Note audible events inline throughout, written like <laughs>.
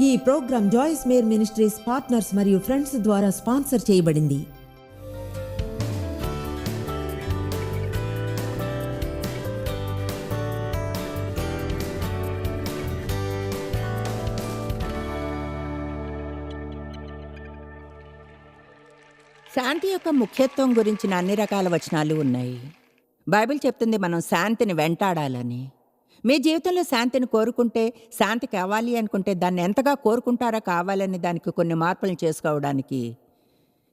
ఈ program Joyce Meyer ministries partners మరియు friends ద్వారా స్పాన్సర్ చేయబడింది. శాంతి యొక్క ముఖ్యత్వం గురించిన అన్ని రకాల వచనాలు ఉన్నాయి. బైబిల్ చెప్తుంది మనం శాంతిని వెంటాడాలని. మీ జీవితంలో శాంతిని కోరుకుంటే శాంతి కావాలి అనుకుంటే దాన్ని ఎంతగా కోరుకుంటారో కావాలని దానికి కొన్ని మార్పులు చేసుకోవడానికి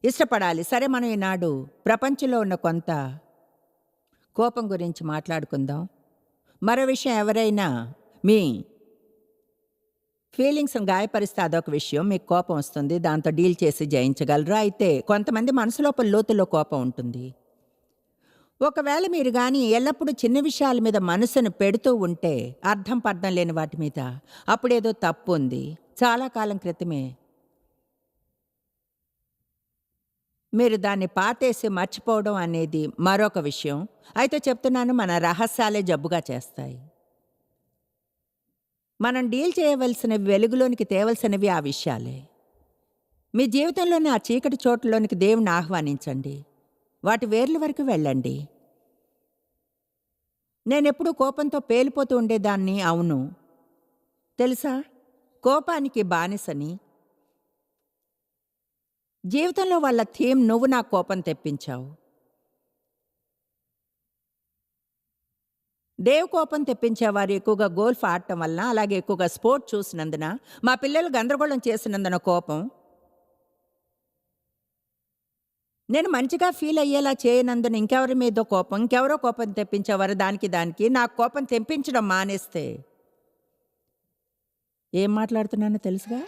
ఇష్టపడాలి. సరే మనం ఈనాడు ప్రపంచంలో ఉన్న కొంత కోపం గురించి మాట్లాడుకుందాం. మరో విషయం ఎవరైనా మీ ఫీలింగ్స్ని గాయపరిస్తే అదొక విషయం. మీకు కోపం వస్తుంది దాంతో డీల్ చేసి జయించగలరు. అయితే కొంతమంది మనసు లోపల లోతుల్లో కోపం ఉంటుంది. ఒకవేళ మీరు కానీ ఎల్లప్పుడూ చిన్న విషయాల మీద మనసును పెడుతూ ఉంటే అర్థం పర్థం లేని వాటి మీద అప్పుడేదో తప్పు ఉంది. చాలా కాలం క్రితమే. మీరు దాన్ని పాతేసి మర్చిపోవడం అనేది మరొక విషయం. అయితే చెప్తున్నాను మన రహస్యాలే జబ్బుగా చేస్తాయి. మనం డీల్ చేయవలసినవి వెలుగులోనికి తేవలసినవి ఆ విషయాలే. మీ జీవితంలోని ఆ చీకటి చోట్లలోనికి దేవుని ఆహ్వానించండి. వాటి వేర్ల వరకు వెళ్ళండి. నేనెప్పుడూ కోపంతో పేలిపోతూ ఉండేదాన్ని. అవును. తెలుసా? కోపానికి బానిసని. జీవితంలో వాళ్ళ థీమ్ నువ్వు నా కోపం తెప్పించావు. దేవ్ కోపం తెప్పించేవారు ఎక్కువగా గోల్ఫ్ ఆడటం వలన అలాగే ఎక్కువగా స్పోర్ట్ చూసినందున మా పిల్లలు గందరగోళం చేసినందున కోపం. నేను మంచిగా ఫీల్ అయ్యేలా చేయనందున ఇంకెవరి మీద కోపం ఇంకెవరో కోపం తెప్పించేవారు దానికి దానికి నాకు కోపం తెప్పించడం మానేస్తే. ఏం మాట్లాడుతున్నానో తెలుసుగా?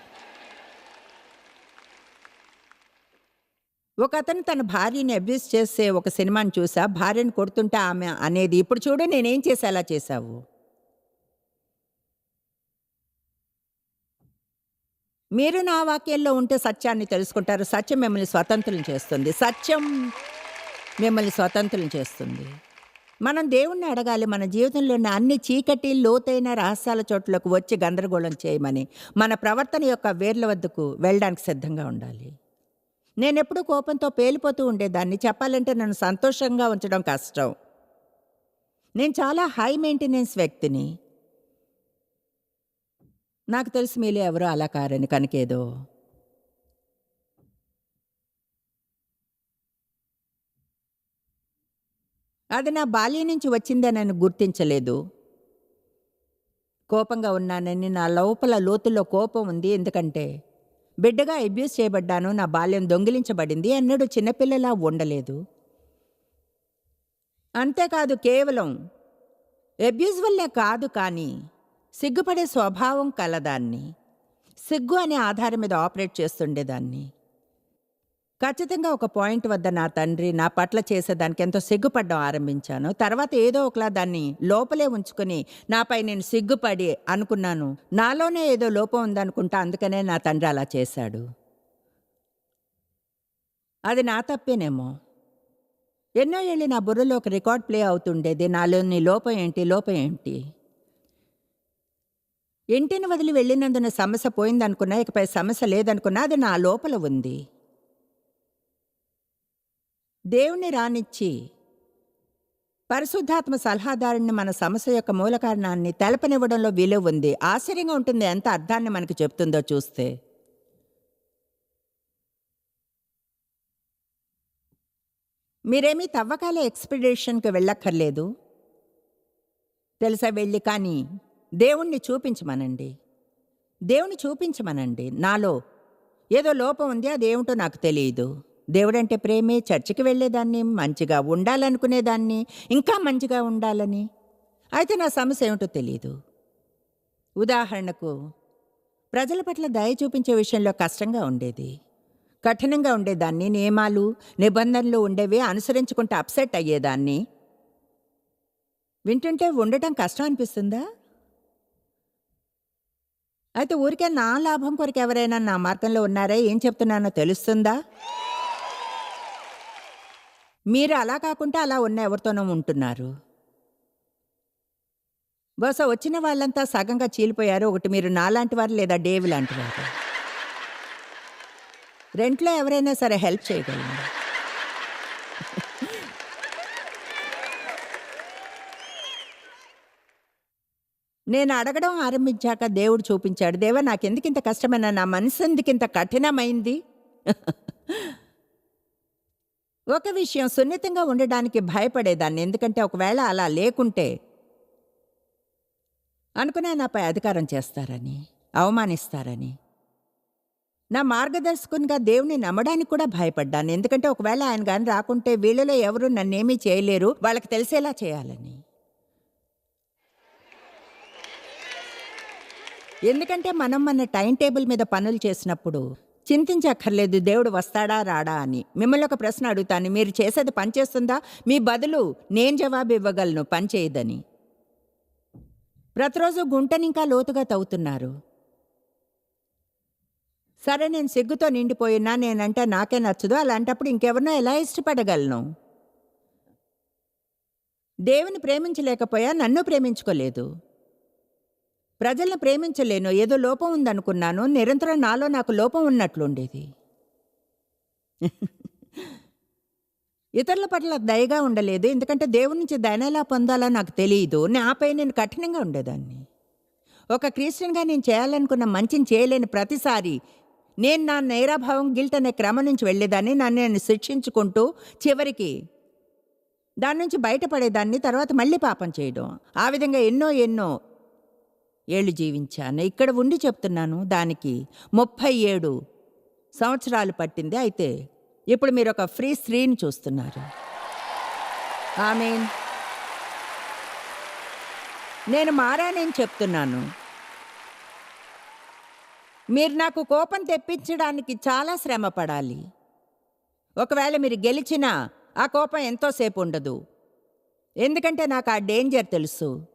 ఒక అతను తన భార్యని అబ్యూస్ చేసే ఒక సినిమాని చూసా భార్యను కొడుతుంటే ఆమె అనేది ఇప్పుడు చూడు నేనేం చేసేలా చేశావు? మీరు నా వాక్యంలో ఉంటే సత్యాన్ని తెలుసుకుంటారు. సత్యం మిమ్మల్ని స్వతంత్రం చేస్తుంది. సత్యం మిమ్మల్ని స్వతంత్రం చేస్తుంది. మనం దేవుణ్ణి అడగాలి. మన జీవితంలో ఉన్న అన్ని చీకటి లోతైన రహస్యాల చోట్లకు వచ్చి గందరగోళం చేయమని మన ప్రవర్తన యొక్క వేర్ల వద్దకు వెళ్ళడానికి సిద్ధంగా ఉండాలి. నేను ఎప్పుడూ కోపంతో పేలిపోతూ ఉండేదాన్ని. చెప్పాలంటే నన్ను సంతోషంగా ఉంచడం కష్టం. నేను చాలా హై మెయింటెనెన్స్ వ్యక్తిని. నాకు తెలిసి మీలో ఎవరో అలా కారని కనుకేదో. అది నా బాల్యం నుంచి వచ్చిందే నన్ను గుర్తించలేదు. కోపంగా ఉన్నానని నా లోపల లోతుల్లో కోపం ఉంది. ఎందుకంటే బిడ్డగా అబ్యూస్ చేయబడ్డాను నా బాల్యం దొంగిలించబడింది అన్నడు చిన్నపిల్లలా ఉండలేదు. అంతేకాదు కేవలం అబ్యూస్ వల్లే కాదు కానీ సిగ్గుపడే స్వభావం కలదాన్ని. సిగ్గు అనే ఆధారం మీద ఆపరేట్ చేస్తుండేదాన్ని. ఖచ్చితంగా ఒక పాయింట్ వద్ద నా తండ్రి నా పట్ల చేసేదానికి ఎంతో సిగ్గుపడడం ఆరంభించాను. తర్వాత ఏదో ఒకలా దాన్ని లోపలే ఉంచుకొని నాపై నేను సిగ్గుపడి అనుకున్నాను. నాలోనే ఏదో లోపం ఉందనుకుంటా అందుకనే నా తండ్రి అలా చేశాడు. అది నా తప్పేనేమో. ఎన్నో ఏళ్ళు నా బుర్రలో ఒక రికార్డ్ ప్లే అవుతుండేది. నాలోని లోపం ఏంటి? లోపం ఏంటి? ఇంటిని వదిలి వెళ్ళినందున సమస్య పోయిందనుకున్నా ఇకపై సమస్య లేదనుకున్నా అది నా లోపల ఉంది. దేవుణ్ణి రానిచ్చి పరిశుద్ధాత్మ సలహాదారుని మన సమస్య యొక్క మూల కారణాన్ని తెలపనివ్వడంలో విలువ ఉంది. ఆశ్చర్యంగా ఉంటుంది ఎంత అర్థాన్ని మనకు చెప్తుందో చూస్తే. మీరేమీ తవ్వకాల ఎక్స్పెడిషన్కి వెళ్ళక్కర్లేదు. తెలుసా వెళ్ళి కానీ దేవుణ్ణి చూపించమనండి. దేవుని చూపించమనండి. నాలో ఏదో లోపం ఉంది అదేమిటో నాకు తెలియదు. దేవుడంటే ప్రేమే చర్చికి వెళ్ళేదాన్ని మంచిగా ఉండాలనుకునేదాన్ని ఇంకా మంచిగా ఉండాలని. అయితే నా సమస్య ఏమిటో తెలియదు ఉదాహరణకు ప్రజల పట్ల దయ చూపించే విషయంలో కష్టంగా ఉండేది. కఠినంగా ఉండేదాన్ని నియమాలు నిబంధనలు ఉండేవి అనుసరించుకుంటే అప్సెట్ అయ్యేదాన్ని. వింటుంటే ఉండటం కష్టం అనిపిస్తుందా? అయితే ఊరికే నా లాభం కొరకు ఎవరైనా నా మార్గంలో ఉన్నారా? ఏం చెప్తున్నానో తెలుస్తుందా? మీరు అలా కాకుండా అలా ఉన్న ఎవరితోనో ఉంటున్నారు. బహుశా వచ్చిన వాళ్ళంతా సగంగా చీలిపోయారు. ఒకటి మీరు నాలాంటి వారు లేదా డేవ్ లాంటి వారు. రెంట్లో ఎవరైనా సరే హెల్ప్ చేయగలరు? నేను అడగడం ఆరంభించాక దేవుడు చూపించాడు దేవా నాకెందుకు ఇంత కష్టమైన నా మనసు ఎందుకు ఇంత కఠినమైంది? <laughs> ఒక విషయం సున్నితంగా ఉండడానికి భయపడేదాన్ని ఎందుకంటే ఒకవేళ అలా లేకుంటే అనుకున్నా నాపై అధికారం చేస్తారని అవమానిస్తారని. నా మార్గదర్శకునిగా దేవుని నమ్మడానికి కూడా భయపడ్డాను ఎందుకంటే ఒకవేళ ఆయన కానీ రాకుంటే వీళ్ళలో ఎవరు నన్నేమీ చేయలేరు వాళ్ళకి తెలిసేలా చేయాలని. ఎందుకంటే మనం మన టైం టేబుల్ మీద పనులు చేసినప్పుడు చింతించక్కర్లేదు దేవుడు వస్తాడా రాడా అని. మిమ్మల్ని ఒక ప్రశ్న అడుగుతాను మీరు చేసేది పనిచేస్తుందా మీ బదులు నేను జవాబు ఇవ్వగలను పనిచేయదని ప్రతిరోజు గుంటని ఇంకా లోతుగా తవ్వుతున్నారు. సరే నేను సిగ్గుతో నిండిపోయినా నేనంటే నాకే నచ్చదు అలాంటప్పుడు ఇంకెవరినో ఎలా ఇష్టపడగలను? దేవుని ప్రేమించలేకపోయా నన్ను ప్రేమించుకోలేదు. ప్రజల్ని ప్రేమించలేను ఏదో లోపం ఉందనుకున్నాను నిరంతరం నాలో నాకు లోపం ఉన్నట్లుండేది. <laughs> ఇతరుల పట్ల దయగా ఉండలేదు ఎందుకంటే దేవుడి నుంచి దయను ఎలా పొందాలో నాకు తెలియదు నాపై నేను కఠినంగా ఉండేదాన్ని. ఒక క్రిస్టియన్గా నేను చేయాలనుకున్న మంచిని చేయలేని ప్రతిసారి నేను నా నేరాభావం గిల్ట్ అనే క్రమం నుంచి వెళ్ళేదాన్ని నన్ను నేను శిక్షించుకుంటూ చివరికి దాని నుంచి బయటపడేదాన్ని తర్వాత మళ్ళీ పాపం చేయడం. ఆ విధంగా ఎన్నో ఎన్నో ఏళ్ళు జీవించాను. ఇక్కడ ఉండి చెప్తున్నాను దానికి ముప్పై ఏడు సంవత్సరాలు పట్టింది. అయితే ఇప్పుడు మీరు ఒక ఫ్రీ స్త్రీని చూస్తున్నారు. ఆమె నేను మారానని చెప్తున్నాను. మీరు నాకు కోపం తెప్పించడానికి చాలా శ్రమ పడాలి. ఒకవేళ మీరు గెలిచినా ఆ కోపం ఎంతోసేపు ఉండదు. ఎందుకంటే నాకు ఆ డేంజర్ తెలుసు.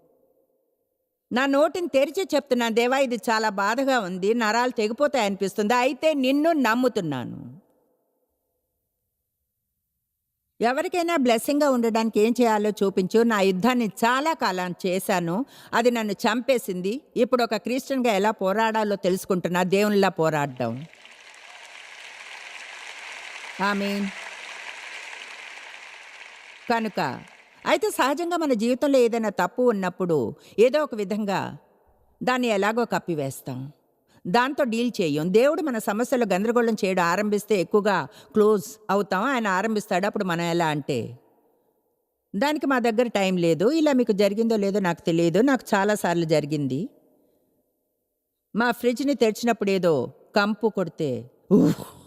నా నోటిని తెరిచి చెప్తున్నాను దేవా ఇది చాలా బాధగా ఉంది నరాలు తెగిపోతాయి అనిపిస్తుంది అయితే నిన్ను నమ్ముతున్నాను. ఎవరికైనా బ్లెస్సింగ్గా ఉండడానికి ఏం చేయాలో చూపించు నా యుద్ధాన్ని చాలా కాలం చేశాను అది నన్ను చంపేసింది ఇప్పుడు ఒక క్రిస్టియన్గా ఎలా పోరాడాలో తెలుసుకుంటున్నా దేవునిలా పోరాడడం. ఐ మీన్ కనుక అయితే సహజంగా మన జీవితంలో ఏదైనా తప్పు ఉన్నప్పుడు ఏదో ఒక విధంగా దాన్ని ఎలాగో కప్పివేస్తాం. దాంతో డీల్ చేయం. దేవుడు మన సమస్యలు గందరగోళం చేయడం ఆరంభిస్తే ఎక్కువగా క్లోజ్ అవుతాం. ఆయన ఆరంభిస్తాడు. అప్పుడు మనం ఎలా అంటే దానికి మా దగ్గర టైం లేదు. ఇలా మీకు జరిగిందో లేదో నాకు తెలియదు. నాకు చాలాసార్లు జరిగింది. మా ఫ్రిడ్జ్ని తెరిచినప్పుడు ఏదో కంపు కొడితే "ఉహ్"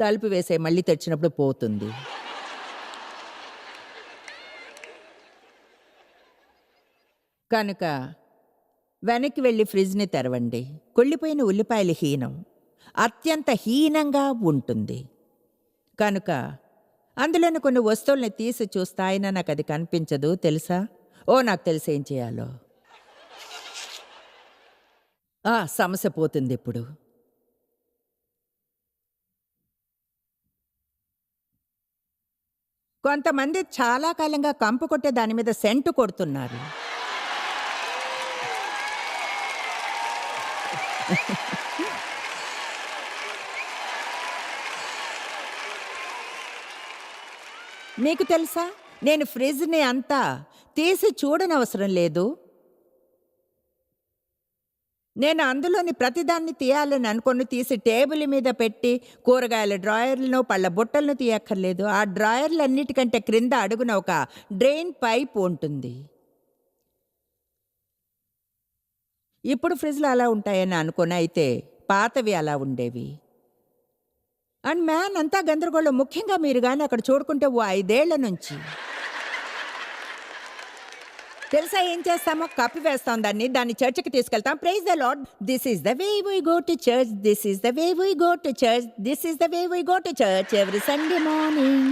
తలుపు వేసే మళ్ళీ తెచ్చినప్పుడు పోతుంది. కనుక వెనక్కి వెళ్ళి ఫ్రిడ్జ్ని తెరవండి. కుళ్ళిపోయిన ఉల్లిపాయలు హీనం. అత్యంత హీనంగా ఉంటుంది. కనుక అందులోని కొన్ని వస్తువుల్ని తీసి చూస్తాయినా నాకు అది కనిపించదు తెలుసా? ఓ నాకు తెలిసి ఏం చేయాలో? సమస్య పోతుంది ఇప్పుడు. కొంతమంది చాలా కాలంగా కంపు కొట్టే దాని మీద సెంటు కొడుతున్నారు. మీకు తెలుసా? నేను ఫ్రిడ్జ్ని అంతా తీసి చూడనవసరం లేదు. నేను అందులోని ప్రతిదాన్ని తీయాలని అనుకొని తీసి టేబుల్ మీద పెట్టి కూరగాయల డ్రాయర్లను పళ్ళ బుట్టలను తీయక్కర్లేదు. ఆ డ్రాయర్లన్నిటికంటే క్రింద అడుగున ఒక డ్రెయిన్ పైప్ ఉంటుంది. ఇప్పుడు ఫ్రిడ్జ్లు అలా ఉంటాయని అనుకుని అయితే పాతవి అలా ఉండేవి. అండ్ మ్యాన్ అంతా గందరగోళం. ముఖ్యంగా మీరు కానీ అక్కడ చూడుకుంటే ఓ ఐదేళ్ళ నుంచి. తెలుసా ఏం చేస్తామో కప్పి వేస్తాం దాన్ని దాన్ని చర్చికి తీసుకెళ్తాం praise the Lord this is the way we go to church this is the way we go to church this is the way we go to church every Sunday morning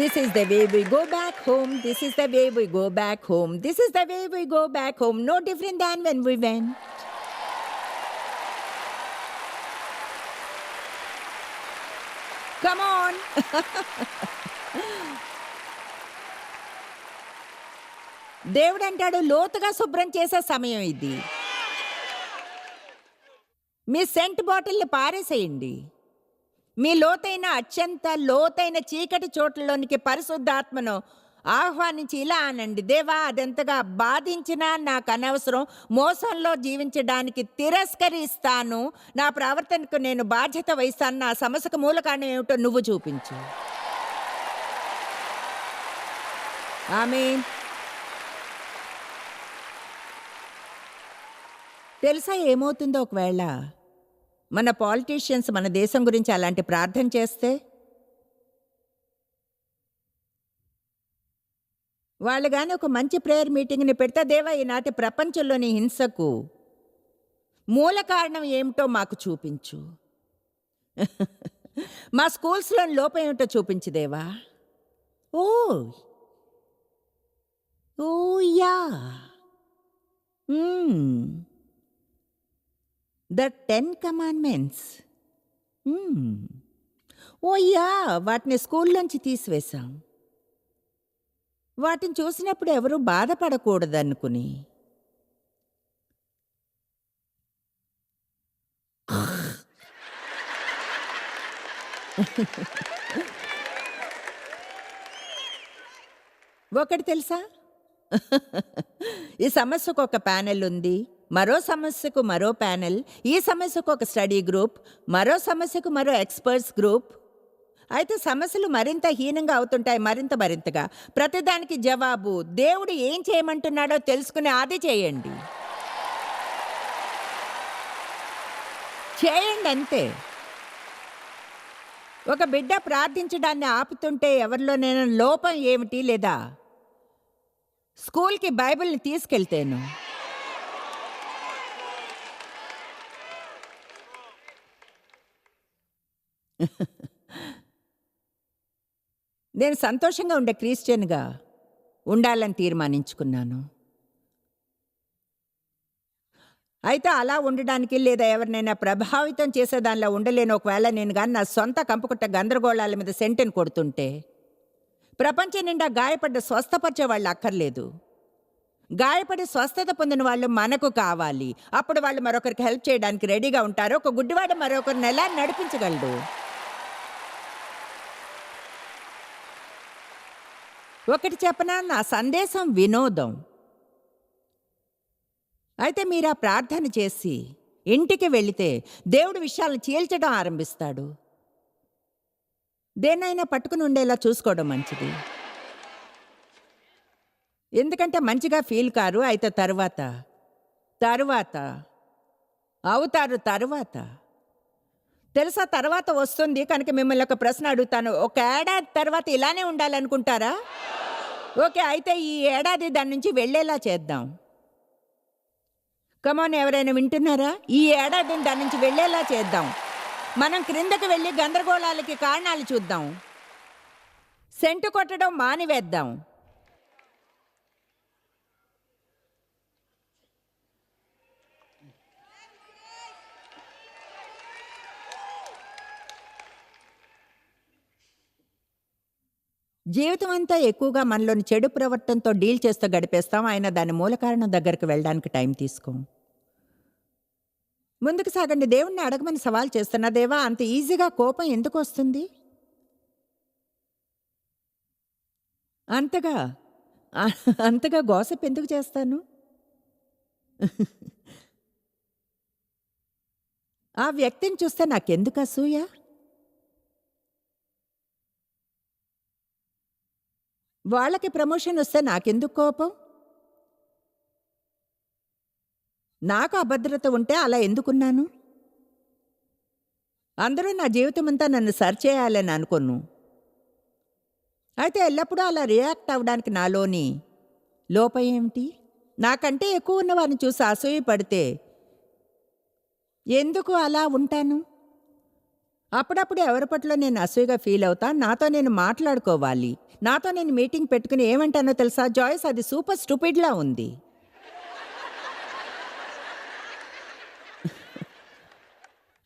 this is the way we go back home this is the way we go back home this is the way we go back home no different than when we went Come on. <laughs> దేవుడు అంటాడు లోతుగా శుభ్రం చేసే సమయం ఇది. మీ cent బాటిల్ని పారేసేయండి. మీ లోతైన అత్యంత లోతైన చీకటి చోట్లలోనికి పరిశుద్ధాత్మను ఆహ్వానించి ఇలా అనండి దేవా అదెంతగా బాధించినా నాకు అనవసరం మోసంలో జీవించడానికి తిరస్కరిస్తాను. నా ప్రవర్తనకు నేను బాధ్యత వహిస్తాను. నా సమస్యకు మూల కారణం ఏమిటో నువ్వు చూపించు. ఆమె తెలుసా ఏమవుతుందో ఒకవేళ? మన పాలిటీషియన్స్ మన దేశం గురించి అలాంటి ప్రార్థన చేస్తే? వాళ్ళు కానీ ఒక మంచి ప్రేయర్ మీటింగ్ని పెడితే దేవా ఈనాటి ప్రపంచంలోని హింసకు మూల కారణం ఏమిటో మాకు చూపించు. మా స్కూల్స్లోని లోపం ఏమిటో చూపించు దేవా. Oh oh yeah! The ten commandments oh yeah వాటిని స్కూల్లోంచి తీసివేశాం. వాటిని చూసినప్పుడు ఎవరు బాధపడకూడదనుకుని. ఒకటి తెలుసా? ఈ సమస్యకు ఒక ప్యానెల్ ఉంది. మరో సమస్యకు మరో ప్యానెల్ ఈ సమస్యకు ఒక స్టడీ గ్రూప్ మరో సమస్యకు మరో ఎక్స్పర్ట్స్ గ్రూప్. అయితే సమస్యలు మరింత హీనంగా అవుతుంటాయి మరింత మరింతగా. ప్రతిదానికి జవాబు దేవుడు ఏం చేయమంటున్నాడో తెలుసుకుని అది చేయండి. చేయండి అంతే. ఒక బిడ్డ ప్రార్థించడాన్ని ఆపుతుంటే ఎవరిలోనైనా లోపం ఏమిటి లేదా? స్కూల్కి బైబిల్ని తీసుకెళ్తాను. నేను సంతోషంగా ఉండే క్రిస్టియన్గా ఉండాలని తీర్మానించుకున్నాను. అయితే అలా ఉండడానికి లేదా ఎవరినైనా ప్రభావితం చేసే దానిలో ఉండలేను ఒకవేళ నేను కానీ నా సొంత కంపుకుట్ట గందరగోళాల మీద సెంటెన్ కొడుతుంటే ప్రపంచం నిండా గాయపడ్డ స్వస్థపరిచే వాళ్ళు అక్కర్లేదు. గాయపడి స్వస్థత పొందిన వాళ్ళు మనకు కావాలి. అప్పుడు వాళ్ళు మరొకరికి హెల్ప్ చేయడానికి రెడీగా ఉంటారు. ఒక గుడ్డివాడు మరొకరిని ఎలా నడిపించగలడు? ఒకటి చెప్పనా? నా సందేశం వినోదం. అయితే మీరు ఆ ప్రార్థన చేసి ఇంటికి వెళితే దేవుడు విషయాలను చీల్చడం ఆరంభిస్తాడు. దేన్నైనా పట్టుకుని ఉండేలా చూసుకోవడం మంచిది. ఎందుకంటే మంచిగా ఫీల్ కారు అయితే తరువాత తరువాత అవుతారు తరువాత. తెలుసా తర్వాత వస్తుంది కనుక మిమ్మల్ని ఒక ప్రశ్న అడుగుతాను. ఒక ఏడాది తర్వాత ఇలానే ఉండాలనుకుంటారా? ఓకే అయితే ఈ ఏడాది దాని నుంచి వెళ్ళేలా చేద్దాం. కమాన్ ఎవరైనా వింటున్నారా? ఈ ఏడాదిని దాని నుంచి వెళ్ళేలా చేద్దాం. మనం క్రిందకి వెళ్ళి గందరగోళాలకి కారణాలు చూద్దాం. సెంటు కొట్టడం మానివేద్దాం. జీవితం అంతా ఎక్కువగా మనలోని చెడు ప్రవర్తనతో డీల్ చేస్తూ గడిపేస్తాం. ఆయన దాని మూల కారణం దగ్గరికి వెళ్ళడానికి టైం తీసుకోం. ముందుకు సాగండి. దేవుణ్ణి అడగమని సవాల్ చేస్తున్నా. దేవా అంత ఈజీగా కోపం ఎందుకు వస్తుంది? అంతగా అంతగా గోసప్ ఎందుకు చేస్తాను? ఆ వ్యక్తిని చూస్తే నాకెందుకు అసూయ? వాళ్ళకి ప్రమోషన్ వస్తే నాకెందుకు కోపం? నాకు అభద్రత ఉంటే అలా ఎందుకున్నాను? అందరూ నా జీవితం అంతా నన్ను సరిచేయాలని అనుకోను. అయితే ఎల్లప్పుడూ అలా రియాక్ట్ అవ్వడానికి నాలోని లోపం ఏమిటి? నాకంటే ఎక్కువ ఉన్నవారిని చూసి అసూయ పడితే ఎందుకు అలా ఉంటాను? అప్పుడప్పుడు ఎవరి పట్ల నేను అసూయగా ఫీల్ అవుతా నాతో నేను మాట్లాడుకోవాలి. నాతో నేను మీటింగ్ పెట్టుకుని ఏమంటానో తెలుసా? జాయిస్ అది సూపర్ స్టూపిడ్లా ఉంది.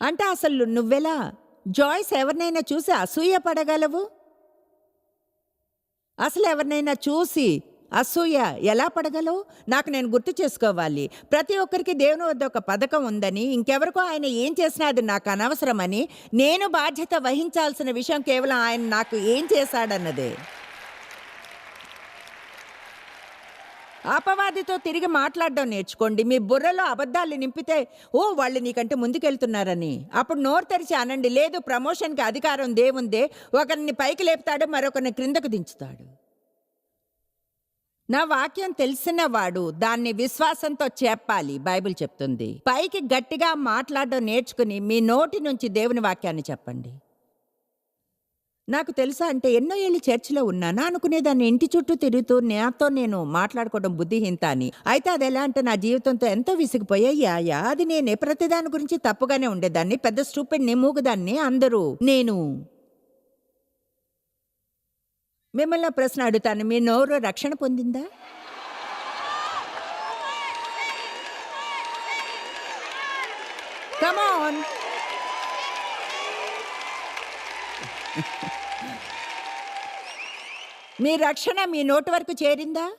అంటే అసలు నువ్వెలా? జాయిస్ ఎవరినైనా చూసి అసూయ పడగలవు? అసలు ఎవరినైనా చూసి అసూయ ఎలా పడగలవు? నాకు నేను గుర్తు చేసుకోవాలి. ప్రతి ఒక్కరికి దేవుని వద్ద ఒక పథకం ఉందని ఇంకెవరికో ఆయన ఏం చేసినా అది నాకు అనవసరమని నేను బాధ్యత వహించాల్సిన విషయం కేవలం ఆయన నాకు ఏం చేశాడన్నదే. అపవాదితో తిరిగి మాట్లాడడం నేర్చుకోండి. మీ బుర్రలో అబద్ధాలు నింపితే ఓ వాళ్ళు నీకంటే ముందుకెళ్తున్నారని. అప్పుడు నోరు తెరిచి అనండి. లేదు ప్రమోషన్కి అధికారం దేవుందే. ఒకరిని పైకి లేపుతాడు మరొకరిని క్రిందకు దించుతాడు. నా వాక్యం తెలిసిన వాడు దాన్ని విశ్వాసంతో చెప్పాలి బైబిల్ చెప్తుంది. పైకి గట్టిగా మాట్లాడడం నేర్చుకుని మీ నోటి నుంచి దేవుని వాక్యాన్ని చెప్పండి. నాకు తెలుసా అంటే ఎన్నో ఏళ్ళు చర్చిలో ఉన్నానా అనుకునేదాన్ని ఇంటి చుట్టూ తిరుగుతూ నాతో నేను మాట్లాడుకోవడం బుద్ధిహీనత అని. అయితే అది ఎలా అంటే నా జీవితంతో ఎంతో విసిగిపోయాయ్యా అది నేను ప్రతిదాని గురించి తప్పుగానే ఉండేదాన్ని పెద్ద స్టూపిడ్ని మూగుదాన్ని అందరూ నేను మిమ్మల్ని ప్రశ్న అడుగుతాను. మీ నోరు రక్షణ పొందిందా? కమాన్ మీ రక్షణ మీ నోటి వరకు చేరిందా?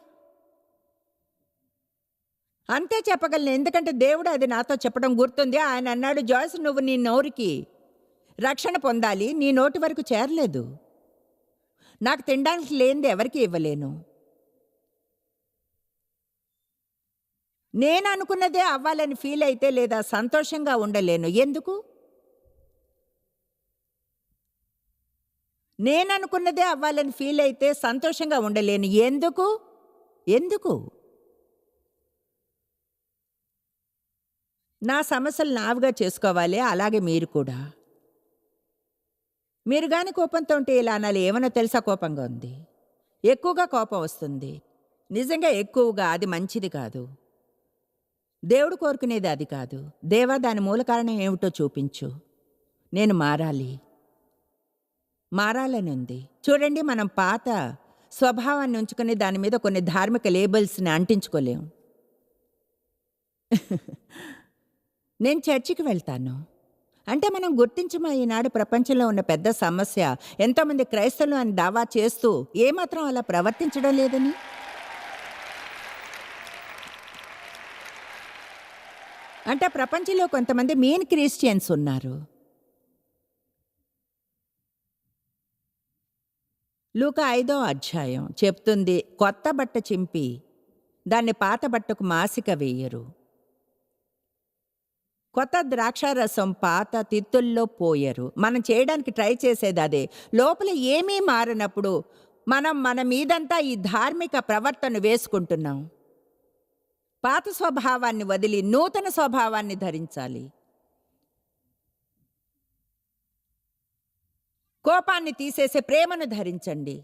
అంతే చెప్పగలను. ఎందుకంటే దేవుడు అది నాతో చెప్పడం గుర్తుంది. ఆయన అన్నాడు జాయిస్ నువ్వు నీ నోరుకి రక్షణ పొందాలి. నీ నోటి వరకు చేరలేదు. నాకు తినడానికి లేనిది ఎవరికి ఇవ్వలేను. నేను అనుకున్నదే అవ్వాలని ఫీల్ అయితే లేదా సంతోషంగా ఉండలేను. ఎందుకు? నేను అనుకున్నదే అవ్వాలని ఫీల్ అయితే సంతోషంగా ఉండలేను. ఎందుకు? ఎందుకు? నా సమస్యలు నావుగా చేసుకోవాలి. అలాగే మీరు కూడా. మీరు కానీ కోపంతో ఉంటే ఇలా అనాలి? ఏమన్నా తెలుసా కోపంగా ఉంది? ఎక్కువగా కోపం వస్తుంది. నిజంగా ఎక్కువగా అది మంచిది కాదు. దేవుడు కోరుకునేది అది కాదు. దేవా దాని మూల కారణం ఏమిటో చూపించు. నేను మారాలి. మారాలని ఉంది. చూడండి మనం పాత స్వభావాన్ని ఉంచుకుని దాని మీద కొన్ని ధార్మిక లేబుల్స్ని అంటించుకోలేం. <laughs> నేను చర్చికి వెళ్తాను. అంటే మనం గుర్తించమా ఈనాడు ప్రపంచంలో ఉన్న పెద్ద సమస్య ఎంతోమంది క్రైస్తవులు అని దావా చేస్తూ ఏమాత్రం అలా ప్రవర్తించడం లేదని? అంటే ప్రపంచంలో కొంతమంది మెయిన్ క్రిస్టియన్స్ ఉన్నారు. లూక ఐదో అధ్యాయం చెప్తుంది కొత్త బట్ట చింపి దాన్ని పాత బట్టకు మాసిక వేయరు. కొత్త ద్రాక్షారసం పాత తిత్తుల్లో పోయరు. మనం చేయడానికి ట్రై చేసేది అదే. లోపల ఏమీ మారినప్పుడు మనం మన మీదంతా ఈ ధార్మిక ప్రవర్తన వేసుకుంటున్నాం. పాత స్వభావాన్ని వదిలి నూతన స్వభావాన్ని ధరించాలి. కోపాన్ని తీసేసే ప్రేమను ధరించండి.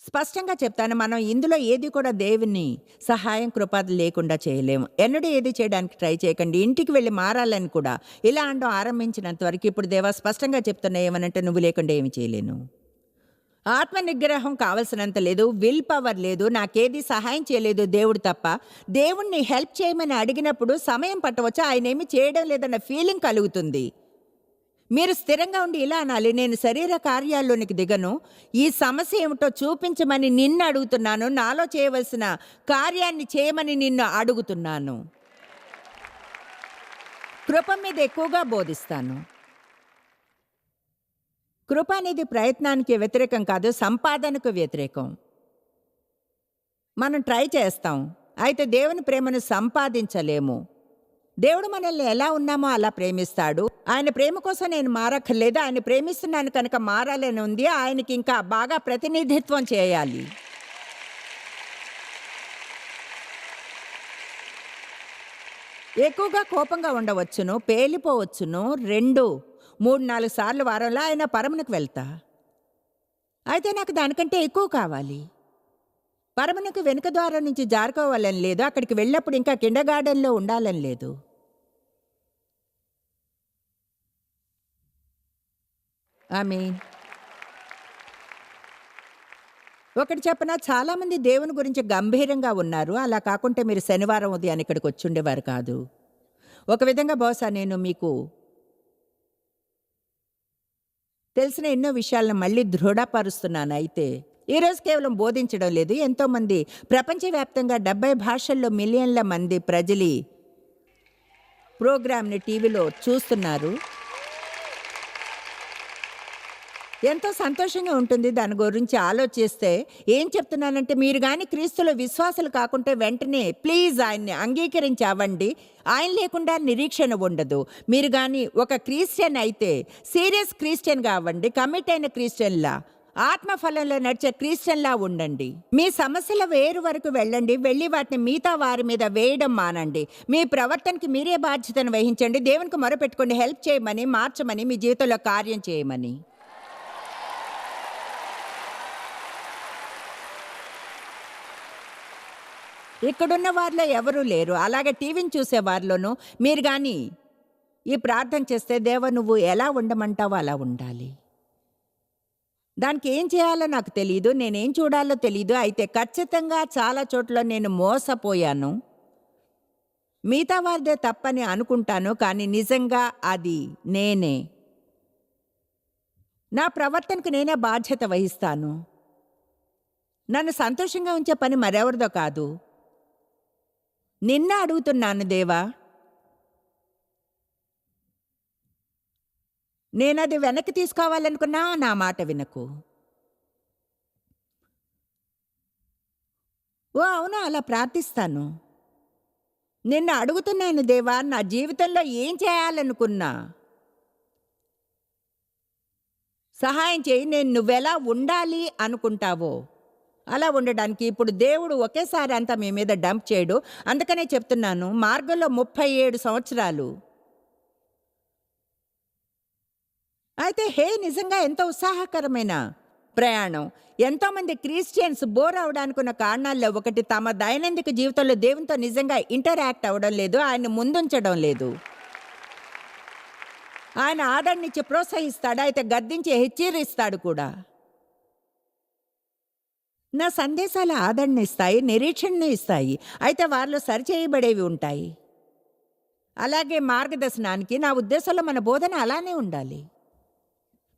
స్పష్టంగా చెప్తాను మనం ఇందులో ఏది కూడా దేవుని సహాయం కృపాద లేకుండా చేయలేము. ఎన్నడూ ఏది చేయడానికి ట్రై చేయకండి. ఇంటికి వెళ్ళి మారాలని కూడా ఇలా అండం ఆరంభించినంత వరకు ఇప్పుడు దేవా స్పష్టంగా చెప్తున్నా ఏమనంటే నువ్వు లేకుండా ఏమి చేయలేను. ఆత్మ నిగ్రహం కావలసినంత లేదు విల్ పవర్ లేదు నాకేది సహాయం చేయలేదు దేవుడు తప్ప. దేవుణ్ణి హెల్ప్ చేయమని అడిగినప్పుడు సమయం పట్టవచ్చు? ఆయన ఏమి చేయడం లేదన్న ఫీలింగ్ కలుగుతుంది. మీరు స్థిరంగా ఉండి ఇలా అనాలి. నేను శరీర కార్యాల్లోనికి దిగను. ఈ సమస్య ఏమిటో చూపించమని నిన్ను అడుగుతున్నాను. నాలో చేయవలసిన కార్యాన్ని చేయమని నిన్ను అడుగుతున్నాను. కృప మీద ఎక్కువగా బోధిస్తాను. కృప అనేది ప్రయత్నానికి వ్యతిరేకం కాదు సంపాదనకు వ్యతిరేకం. మనం ట్రై చేస్తాం. అయితే దేవుని ప్రేమను సంపాదించలేము. దేవుడు మనల్ని ఎలా ఉన్నామో అలా ప్రేమిస్తాడు. ఆయన ప్రేమ కోసం నేను మారక్కర్లేదు. ఆయన ప్రేమిస్తున్నాను కనుక మారాలని ఉంది. ఆయనకి ఇంకా బాగా ప్రతినిధిత్వం చేయాలి. ఎక్కువగా కోపంగా ఉండవచ్చును పేలిపోవచ్చును. రెండు మూడు నాలుగు సార్లు వారంలో ఆయన పరమునకు వెళ్తా. అయితే నాకు దానికంటే ఎక్కువ కావాలి. పరమునకు వెనుక ద్వారం నుంచి జారుకోవాలని లేదు. అక్కడికి వెళ్ళినప్పుడు ఇంకా కిండగార్డెన్లో ఉండాలని లేదు. ఆమె ఒకటి చెప్పిన చాలామంది దేవుని గురించి గంభీరంగా ఉన్నారు. అలా కాకుంటే మీరు శనివారం ఉదయాన్ని ఇక్కడికి వచ్చుండేవారు కాదు. ఒక విధంగా బహుశా నేను మీకు తెలిసిన ఎన్నో విషయాలను మళ్ళీ దృఢపరుస్తున్నాను. అయితే ఈరోజు కేవలం బోధించడం లేదు. ఎంతోమంది ప్రపంచవ్యాప్తంగా డెబ్బై భాషల్లో మిలియన్ల మంది ప్రజలి ప్రోగ్రామ్ని టీవీలో చూస్తున్నారు. ఎంతో సంతోషంగా ఉంటుంది దాని గురించి ఆలోచిస్తే. ఏం చెప్తున్నానంటే మీరు కానీ క్రీస్తులో విశ్వాసాలు కాకుంటే వెంటనే ప్లీజ్ ఆయన్ని అంగీకరించి అవ్వండి. ఆయన లేకుండా నిరీక్షణ ఉండదు. మీరు కానీ ఒక క్రిస్టియన్ అయితే సీరియస్ క్రిస్టియన్గా అవ్వండి కమిట్ అయిన క్రిస్టియన్లా ఆత్మఫలంలో నడిచే క్రిస్టియన్లా ఉండండి. మీ సమస్యల వేరు వరకు వెళ్ళండి వెళ్ళి వాటిని మిగతా వారి మీద వేయడం మానండి. మీ ప్రవర్తనకి మీరే బాధ్యతను వహించండి దేవునికి మొరపెట్టుకోండి హెల్ప్ చేయమని మార్చమని మీ జీవితంలో కార్యం చేయమని. ఇక్కడున్న వారిలో ఎవరూ లేరు. అలాగే టీవీని చూసే వారిలోనూ మీరు కానీ ఈ ప్రార్థన చేస్తే దేవ నువ్వు ఎలా ఉండమంటావో అలా ఉండాలి. దానికి ఏం చేయాలో నాకు తెలియదు నేనేం చూడాలో తెలియదు అయితే ఖచ్చితంగా చాలా చోట్ల నేను మోసపోయాను. మిగతా వారిదే తప్పని అనుకుంటాను కానీ నిజంగా అది నేనే. నా ప్రవర్తనకు నేనే బాధ్యత వహిస్తాను. నన్ను సంతోషంగా ఉంచే పని మరెవరిదో కాదు. నిన్న అడుగుతున్నాను దేవా. నేనది వెనక్కి తీసుకోవాలనుకున్నా నా మాట వినకు. ఓ అవును అలా ప్రార్థిస్తాను. నిన్ను అడుగుతున్నాను దేవా నా జీవితంలో ఏం చేయాలనుకున్నా? సహాయం చేయి నేను నువ్వెలా ఉండాలి అనుకుంటావో? అలా ఉండడానికి ఇప్పుడు దేవుడు ఒకేసారి అంతా మీ మీద డంప్ చేయడు. అందుకనే చెప్తున్నాను మార్గంలో ముప్పై ఏడు సంవత్సరాలు. అయితే హే నిజంగా ఎంత ఉత్సాహకరమైన ప్రయాణం. ఎంతోమంది క్రిస్టియన్స్ బోర్ అవడానికి ఉన్న కారణాల్లో ఒకటి తమ దైనందిక జీవితంలో దేవునితో నిజంగా ఇంటరాక్ట్ అవ్వడం లేదు ఆయన ముందుంచడం లేదు. ఆయన ఆదరణించి ప్రోత్సహిస్తాడు అయితే గద్దించి హెచ్చరిస్తాడు కూడా. నా సందేశాలు ఆదరణ ఇస్తాయి నిరీక్షణ ఇస్తాయి. అయితే వారిలో సరిచేయబడేవి ఉంటాయి. అలాగే మార్గదర్శనానికి నా ఉద్దేశంలో మన బోధన అలానే ఉండాలి.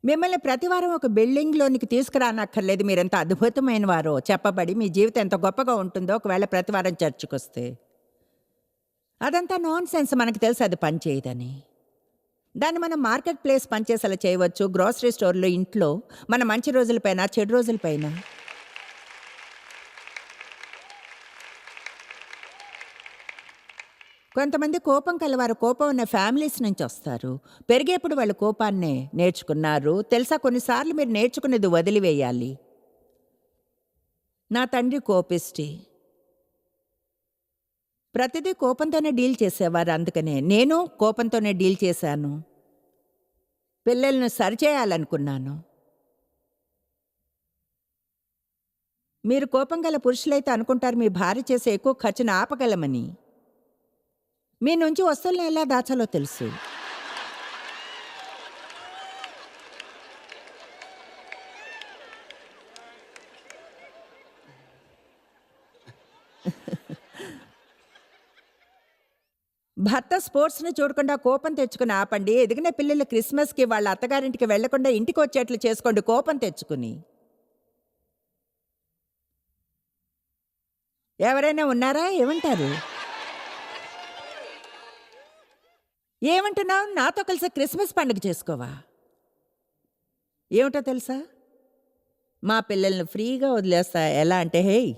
మిమ్మల్ని ప్రతివారం ఒక బిల్డింగ్లోనికి తీసుకురానక్కర్లేదు. మీరెంత అద్భుతమైన వారో చెప్పబడి మీ జీవితం ఎంత గొప్పగా ఉంటుందో ఒకవేళ ప్రతివారం చర్చకు వస్తే అదంతా నాన్ సెన్స్ మనకు తెలుసు అది పనిచేయదని దాన్ని మనం మార్కెట్ ప్లేస్ పనిచేసేలా చేయవచ్చు. గ్రోసరీ స్టోర్లో ఇంట్లో మన మంచి రోజులపైన చెడు రోజులపైన కొంతమంది కోపం కలవారు కోపం ఉన్న ఫ్యామిలీస్ నుంచి వస్తారు. పెరిగేప్పుడు వాళ్ళు కోపాన్నే నేర్చుకున్నారు. తెలుసా కొన్నిసార్లు మీరు నేర్చుకునేది వదిలివేయాలి. నా తండ్రి కోపిష్టి. ప్రతిదీ కోపంతోనే డీల్ చేసేవారు అందుకనే. నేను కోపంతోనే డీల్ చేశాను. పిల్లలను సరిచేయాలనుకున్నాను. మీరు కోపం గల పురుషులైతే అనుకుంటారు మీ భార్య చేసే ఎక్కువ ఖర్చును ఆపగలమని. మీ నుంచి వస్తువులను ఎలా దాచాలో తెలుసు. భర్త స్పోర్ట్స్ని చూడకుండా కోపం తెచ్చుకుని ఆపండి. ఎదిగిన పిల్లలు క్రిస్మస్కి వాళ్ళ అత్తగారింటికి వెళ్ళకుండా ఇంటికి వచ్చేట్లు చేసుకోండి. కోపం తెచ్చుకుని. ఎవరైనా ఉన్నారా? ఏమంటారు? ఏమంటున్నావు? నాతో కలిసి క్రిస్మస్ పండుగ చేసుకోవా? ఏమిటో తెలుసా? మా పిల్లల్ని ఫ్రీగా వదిలేస్తా. ఎలా అంటే హేయ్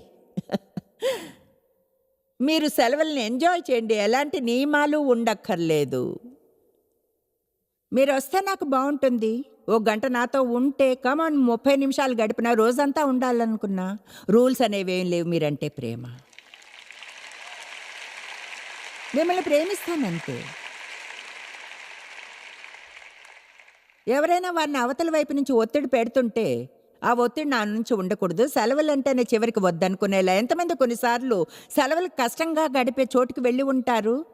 మీరు సెలవుల్ని ఎంజాయ్ చేయండి. ఎలాంటి నియమాలు ఉండక్కర్లేదు. మీరు వస్తే నాకు బాగుంటుంది. ఓ గంట నాతో ఉంటే కమాన్ ముప్పై నిమిషాలు గడిపిన రోజంతా ఉండాలనుకున్నా. రూల్స్ అనేవి ఏం లేవు మీరంటే ప్రేమ. మిమ్మల్ని ప్రేమిస్తానంతే. ఎవరైనా వారిని అవతల వైపు నుంచి ఒత్తిడి పెడుతుంటే ఆ ఒత్తిడి నా నుంచి ఉండకూడదు. సెలవులు అంటేనే చివరికి వద్దనుకునేలా. ఎంతమంది కొన్నిసార్లు సెలవులు కష్టంగా గడిపే చోటుకి వెళ్ళి ఉంటారు?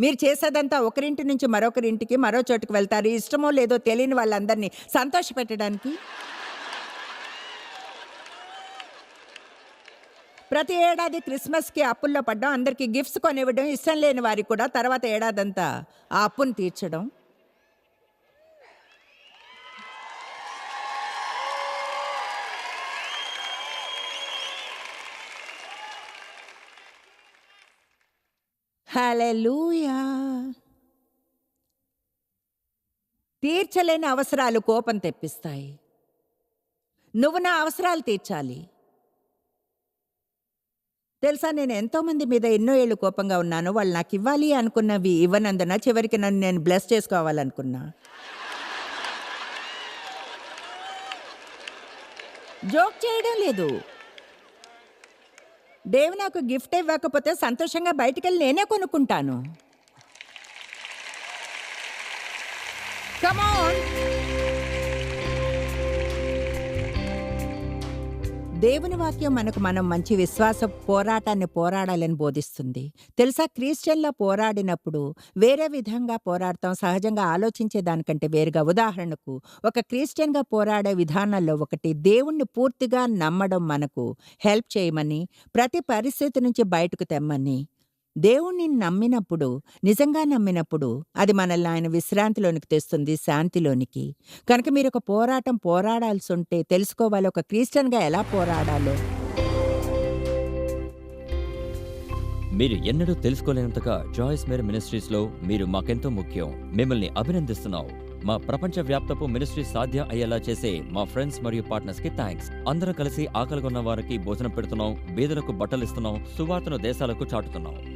మీరు చేసేదంతా ఒకరింటి నుంచి మరొకరింటికి మరో చోటుకి వెళ్తారు. ఇష్టమో లేదో తెలియని వాళ్ళందరినీ సంతోషపెట్టడానికి? ప్రతి ఏడాది క్రిస్మస్కి అప్పుల్లో పడ్డం అందరికీ గిఫ్ట్స్ కొనివ్వడం ఇష్టం లేని వారికి కూడా తర్వాత ఏడాదంతా ఆ అప్పును తీర్చడం. హల్లెలూయా. తీర్చలేని అవసరాలు కోపం తెప్పిస్తాయి. నువ్వు నా అవసరాలు తీర్చాలి. తెలుసా నేను ఎంతోమంది మీద ఎన్నో ఏళ్ళు కోపంగా ఉన్నాను. వాళ్ళు నాకు ఇవ్వాలి అనుకున్నవి ఇవ్వనందున చివరికి నన్ను నేను బ్లెస్ చేసుకోవాలనుకున్నా. జోక్ చేయడం లేదు. దేవ్ నాకు గిఫ్ట్ ఇవ్వకపోతే సంతోషంగా బయటికెళ్ళి నేనే కొనుక్కుంటాను. కమాన్ దేవుని వాక్యం మనకు మనం మంచి విశ్వాస పోరాటాన్ని పోరాడాలని బోధిస్తుంది. తెలుసా? క్రిస్టియన్లో పోరాడినప్పుడు వేరే విధంగా పోరాడతాం సహజంగా ఆలోచించే దానికంటే వేరుగా. ఉదాహరణకు ఒక క్రిస్టియన్గా పోరాడే విధానాల్లో ఒకటి దేవుణ్ణి పూర్తిగా నమ్మడం మనకు హెల్ప్ చేయమని ప్రతి పరిస్థితి నుంచి బయటకు తెమ్మని దేవుణ్ణి నమ్మినప్పుడు నిజంగా నమ్మినప్పుడు అది మనల్ని ఆయన విశ్రాంతిలోనికి తెస్తుంది శాంతిలోనికి. కనుక మీరు ఒక పోరాటం పోరాడాల్సి ఉంటే తెలుసుకోవాలి ఒక క్రిస్టియన్గా ఎలా పోరాడాలో. మీరు ఎన్నడూ తెలుసుకోలేనంతగా జాయిస్ మేర్ మినిస్ట్రీస్లో మీరు మాకెంతో ముఖ్యం. మిమ్మల్ని అభినందిస్తున్నాం. మా ప్రపంచ వ్యాప్తపు మినిస్ట్రీ సాధ్యం అయ్యేలా చేసే మా ఫ్రెండ్స్ మరియు పార్ట్నర్స్కి థ్యాంక్స్ అందరం కలిసి ఆకలిగొన్న వారికి భోజనం పెడుతున్నాం బీదలకు బట్టలు ఇస్తున్నాం సువార్తను దేశాలకు చాటుతున్నాం.